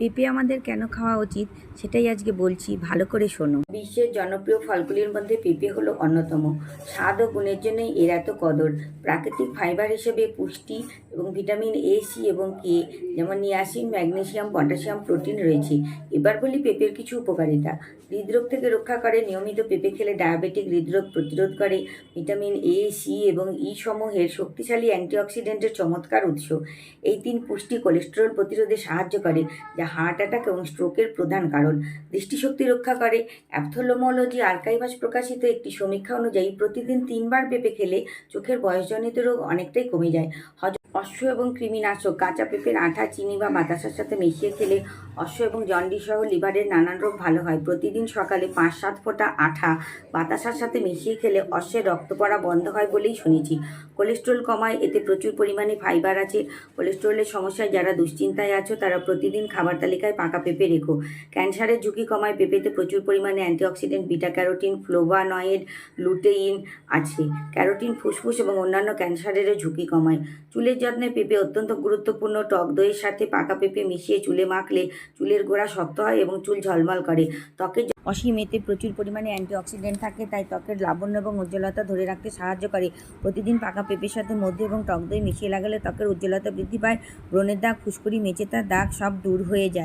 পেঁপে আমাদের কেন খাওয়া উচিত সেটাই আজকে বলছি, ভালো করে শোনো। বিশ্বের জনপ্রিয় ফলগুলির মধ্যে পেঁপে হলো অন্যতম। স্বাদ ও গুণের জন্য এর এত কদর। প্রাকৃতিক ফাইবার হিসেবে পুষ্টি এবং ভিটামিন এ সি এবং কে যেমন নিয়াসিন ম্যাগনেশিয়াম পটাশিয়াম, প্রোটিন রয়েছে। এবার বলি পেঁপের কিছু উপকারিতা। হৃদরোগ থেকে রক্ষা করে নিয়মিত পেঁপে খেলে ডায়াবেটিক হৃদরোগ প্রতিরোধ করে। ভিটামিন এ সি এবং ই সমূহের শক্তিশালী অ্যান্টিঅক্সিডেন্টের চমৎকার উৎস। এই তিন পুষ্টি কোলেস্টেরল প্রতিরোধে সাহায্য করে, যা হার্ট অ্যাটাক এবং স্ট্রোকের প্রধান কারণ। দৃষ্টিশক্তি রক্ষা করে। অ্যাপথোলোমোলজি আর্কাইভাস প্রকাশিত একটি সমীক্ষা অনুযায়ী প্রতিদিন তিনবার পেঁপে খেলে চোখের বয়সজনিত রোগ অনেকটাই কমে যায়। হজ অশ্ব এবং কৃমিনাশক কাঁচা পেঁপের আঠা, চিনি বা বাতাসার সাথে মিশিয়ে খেলে অশ্ব এবং জন্ডিস সহ লিভারের নানান রোগ ভালো হয়। প্রতিদিন সকালে পাঁচ সাত ফোঁটা আঠা বাতাসার সাথে মিশিয়ে খেলে অশ্বের রক্ত পড়া বন্ধ হয় বলেই শুনেছি। কোলেস্ট্রল কমায়, এতে প্রচুর পরিমাণে ফাইবার আছে। কোলেস্ট্রলের সমস্যায় যারা দুশ্চিন্তায় আছো, তারা প্রতিদিন খাবার তালিকায় পাকা পেঁপে রেখো। ক্যান্সারের ঝুঁকি কমায় পেঁপেতে প্রচুর পরিমাণে antioxidant beta carotene flavonoid lutein আছে। ক্যারোটিন, ফুসফুস এবং অন্যান্য ক্যান্সারেরও ঝুঁকি কমায়। চুলের যত্নে পেঁপে অত্যন্ত গুরুত্বপূর্ণ। টক দইয়ের সাথে পাকা পেঁপে মিশিয়ে চুলে মাখলে চুলের গোড়া শক্ত হয় এবং চুল ঝলমল করে। ত্বকের অসীম এতে প্রচুর পরিমাণে অ্যান্টিঅক্সিডেন্ট থাকে, তাই ত্বকের লাবণ্য এবং উজ্জ্বলতা ধরে রাখতে সাহায্য করে। প্রতিদিন পাকা পেঁপের সাথে মধু এবং টক দই মিশিয়ে লাগালে ত্বকের উজ্জ্বলতা বৃদ্ধি পায়। ব্রণের দাগ, ফুসকুড়ি মেচেতার দাগ সব দূর হয়ে যায়।